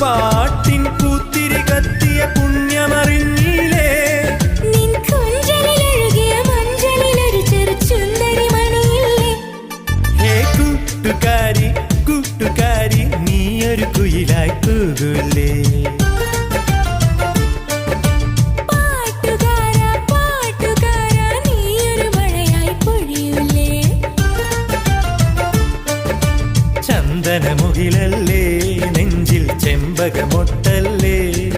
പാട്ടിൻ പൂത്തിരി കത്തിയ പുണ്യമറിഞ്ഞിലേ കൂട്ടുകാരി കൂട്ടുകാരി നീയൊരു കുയിലായി തൂകുലേ ചന്ദനമുകിലല്ലേ? നെഞ്ചിൽ ചെമ്പകമൊട്ടല്ല